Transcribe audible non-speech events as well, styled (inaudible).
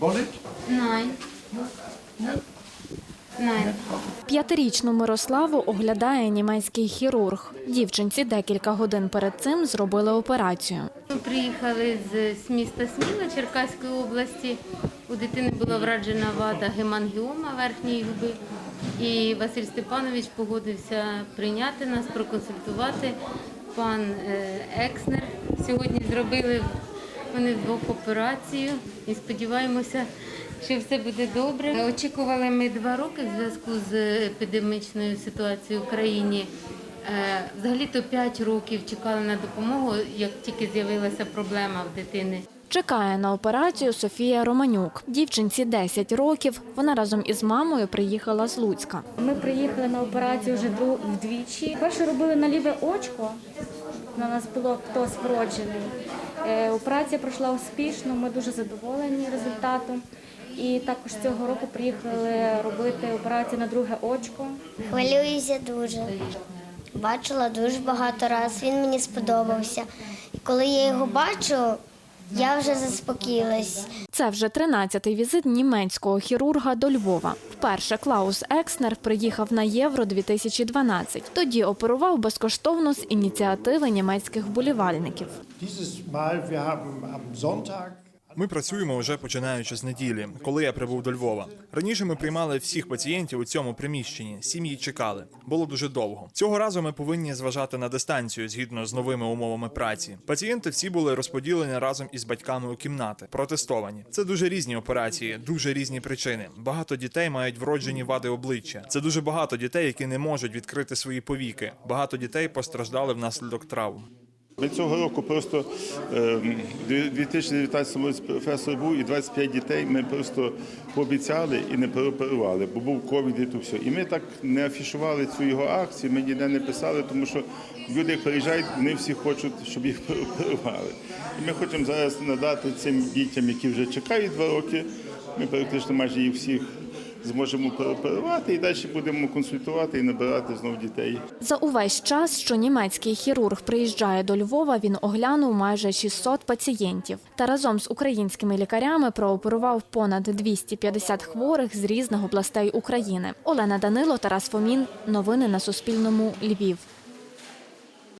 Nein. Nein. П'ятирічну Мирославу оглядає німецький хірург. Дівчинці декілька годин перед цим зробили операцію. Ми приїхали з, міста Сміла Черкаської області. У дитини була враджена вада гемангіома верхньої губи. І Василь Степанович погодився прийняти нас, проконсультувати. Пан е, Екснер сьогодні зробили вони двох операцію і сподіваємося, що все буде добре. Очікували ми два роки в зв'язку з епідемічною ситуацією в країні. Е, Взагалі-то 5 років чекали на допомогу, як тільки з'явилася проблема в дитини. Чекає на операцію Софія Романюк. Дівчинці 10 років. Вона разом із мамою приїхала з Луцька. Ми приїхали на операцію вже вдвічі. Перше робили на ліве очко. На нас було хтось вроджений. Е, Операція пройшла успішно, ми дуже задоволені результатом. І також цього року приїхали робити операцію на друге очко. Хвилююся дуже. Бачила дуже багато разів, він мені сподобався. І коли я його бачу, я вже заспокоїлась. Це вже 13-й візит німецького хірурга до Львова. Вперше Клаус Екснер приїхав на Євро 2012. Тоді оперував безкоштовно з ініціативи німецьких вболівальників. Ми працюємо вже починаючи з неділі, коли я прибув до Львова. Раніше ми приймали всіх пацієнтів у цьому приміщенні. Сім'ї чекали. Було дуже довго. Цього разу ми повинні зважати на дистанцію згідно з новими умовами праці. Пацієнти всі були розподілені разом із батьками у кімнати, протестовані. Це дуже різні операції, дуже різні причини. Багато дітей мають вроджені вади обличчя. Це дуже багато дітей, які не можуть відкрити свої повіки. Багато дітей постраждали внаслідок травм. Ми цього року просто е, в 2019 році професор був і 25 дітей ми просто пообіцяли і не переоперували, бо був ковід і то все. І ми так не афішували цю його акцію, ми ніде не писали, тому що люди, як приїжджають, вони всі хочуть, щоб їх (laughs) переоперували. І ми хочемо зараз надати цим дітям, які вже чекають два роки. Ми практично майже їх всіх зможемо переоперувати і далі будемо консультувати і набирати знов дітей. За увесь час, що німецький хірург приїжджає до Львова, він оглянув майже 600 пацієнтів. Та разом з українськими лікарями прооперував понад 250 хворих з різних областей України. Олена Данило, Тарас Фомін. Новини на Суспільному. Львів.